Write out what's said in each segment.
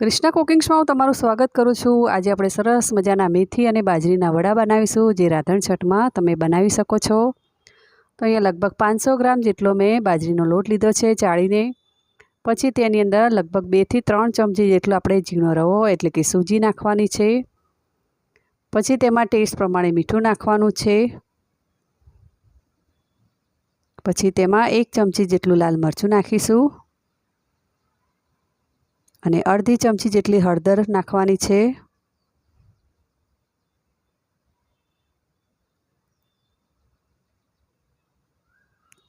કૃષ્ણા કુકિંગ્સમાં હું તમારું સ્વાગત કરું છું. આજે આપણે સરસ મજાના મેથી અને બાજરીના વડા બનાવીશું, જે રાધણ છઠમાં તમે બનાવી શકો છો. તો અહીંયા લગભગ પાંચસો ગ્રામ જેટલો મેં બાજરીનો લોટ લીધો છે ચાળીને. પછી તેની અંદર લગભગ બેથી ત્રણ ચમચી જેટલો આપણે ઝીણો રવો, એટલે કે સૂજી નાખવાની છે. પછી તેમાં ટેસ્ટ પ્રમાણે મીઠું નાખવાનું છે. પછી તેમાં એક ચમચી જેટલું લાલ મરચું નાખીશું. અને અડધી ચમચી જેટલી હળદર નાખવાની છે.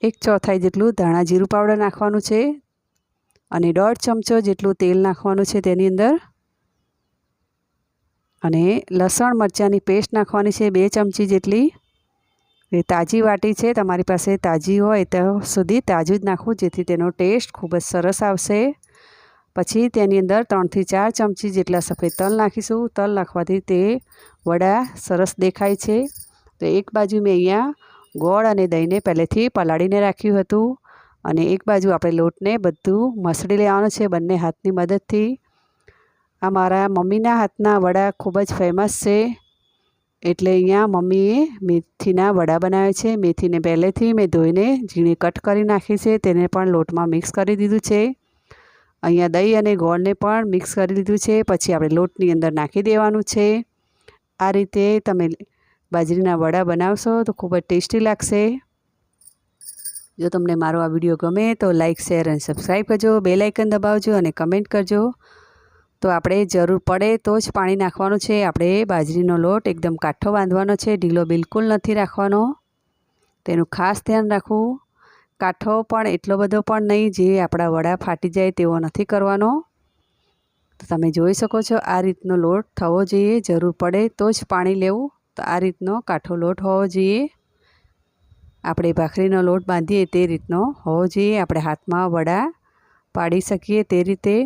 એક ચોથાઈ જેટલું ધાણા જીરું પાવડર નાખવાનું છે અને દોઢ ચમચો જેટલું તેલ નાખવાનું છે તેની અંદર. અને લસણ મરચાંની પેસ્ટ નાખવાની છે બે ચમચી જેટલી. એ તાજી વાટી છે, તમારી પાસે તાજી હોય તો સુધી તાજું જ નાખવું, જેથી તેનો ટેસ્ટ ખૂબ જ સરસ આવશે. પછી તેની અંદર ત્રણથી ચાર ચમચી જેટલા સફેદ તલ નાખીશું. તલ નાખવાથી તે વડા સરસ દેખાય છે. તો એક બાજુ મેં અહીંયા ગોળ અને દહીંને પહેલેથી પલાળીને રાખ્યું હતું અને એક બાજુ આપણે લોટને બધું મસળી લેવાનું છે બંને હાથની મદદથી. આ મારા મમ્મીના હાથના વડા ખૂબ જ ફેમસ છે. એટલે અહીંયા મમ્મીએ મેથીના વડા બનાવ્યા છે. મેથીને પહેલેથી મેં ધોઈને ઝીણી કટ કરી નાખી છે. તેને પણ લોટમાં મિક્સ કરી દીધું છે. અહીંયા દહીં અને ગોળને પણ મિક્સ કરી દીધું છે. પછી આપણે લોટની અંદર નાખી દેવાનું છે. આ રીતે તમે બાજરીના વડા બનાવશો તો ખૂબ જ ટેસ્ટી લાગશે. જો તમને મારો આ વીડિયો ગમે તો લાઇક શેર અને સબસ્ક્રાઈબ કરજો. બે લાઇકન દબાવજો અને કમેન્ટ કરજો. તો આપણે જરૂર પડે તો જ પાણી નાખવાનું છે. આપણે બાજરીનો લોટ એકદમ કાઠો બાંધવાનો છે. ઢીલો બિલકુલ નથી રાખવાનો. તેનું ખાસ ધ્યાન રાખવું. કાઠો પણ એટલો બધો પણ નહીં જે આપણા વડા ફાટી જાય તેવો નથી કરવાનો. તો તમે જોઈ શકો છો આ રીતનો લોટ થવો જોઈએ, જરૂર પડે તો જ પાણી લેવું. તો આ રીતનો કાઠો લોટ હોવો જોઈએ. આપણે ભાખરીનો લોટ બાંધીએ તે રીતનો હોવો જોઈએ. આપણે હાથમાં વડા પાડી શકીએ તે રીતે.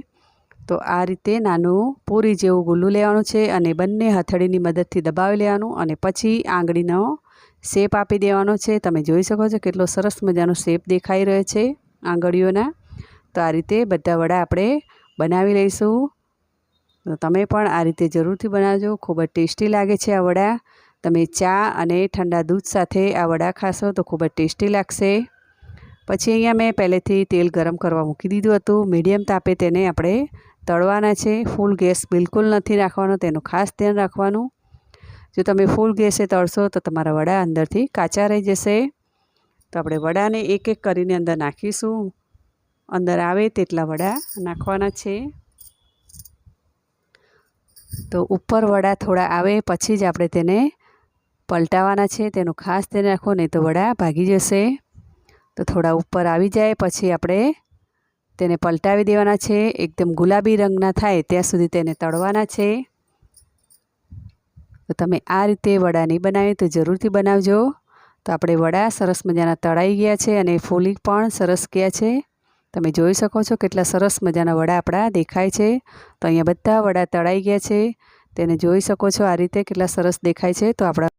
તો આ રીતે નાનું પૂરી જેવું ગુલ્લું લેવાનું છે અને બંને હથેળીની મદદથી દબાવી લેવાનું અને પછી આંગળીનો શેપ આપી દેવાનો છે. તમે જોઈ શકો છો કેટલો સરસ મજાનો શેપ દેખાઈ રહ્યો છે આંગળીઓના. તો આ રીતે બધા વડા આપણે બનાવી લઈશું. તો તમે પણ આ રીતે જરૂરથી બનાવજો. ખૂબ જ ટેસ્ટી લાગે છે આ વડા. તમે ચા અને ઠંડા દૂધ સાથે આ વડા ખાશો તો ખૂબ જ ટેસ્ટી લાગશે. પછી અહીંયા મેં પહેલેથી તેલ ગરમ કરવા મૂકી દીધું હતું. મીડિયમ તાપે તેને આપણે તળવાના છે. ફૂલ ગેસ બિલકુલ નથી રાખવાનો. તેનું ખાસ ધ્યાન રાખવાનું. જો તમે ફૂલ ગેસે તળશો તો તમારા વડા અંદરથી કાચા રહી જશે. તો આપણે વડાને એક એક કરીને અંદર નાખીશું. અંદર આવે તેટલા વડા નાખવાના છે. તો ઉપર વડા થોડા આવે પછી જ આપણે તેને પલટાવાના છે. તેનું ખાસ ધ્યાન રાખો, નહીં તો વડા ભાગી જશે. તો થોડા ઉપર આવી જાય પછી આપણે તેને પલટાવી દેવાના છે. એકદમ ગુલાબી રંગના થાય ત્યાં સુધી તેને તળવાના છે. તો તમે આ રીતે વડા નહીં બનાવી તો જરૂરથી બનાવજો. તો આપણે વડા સરસ મજાના તળાઈ ગયા છે અને ફૂલી પણ સરસ ગયા છે. તમે જોઈ શકો છો કેટલા સરસ મજાના વડા આપણા દેખાય છે. તો અહીંયા બધા વડા તળાઈ ગયા છે. તેને જોઈ શકો છો આ રીતે કેટલા સરસ દેખાય છે. તો આપણા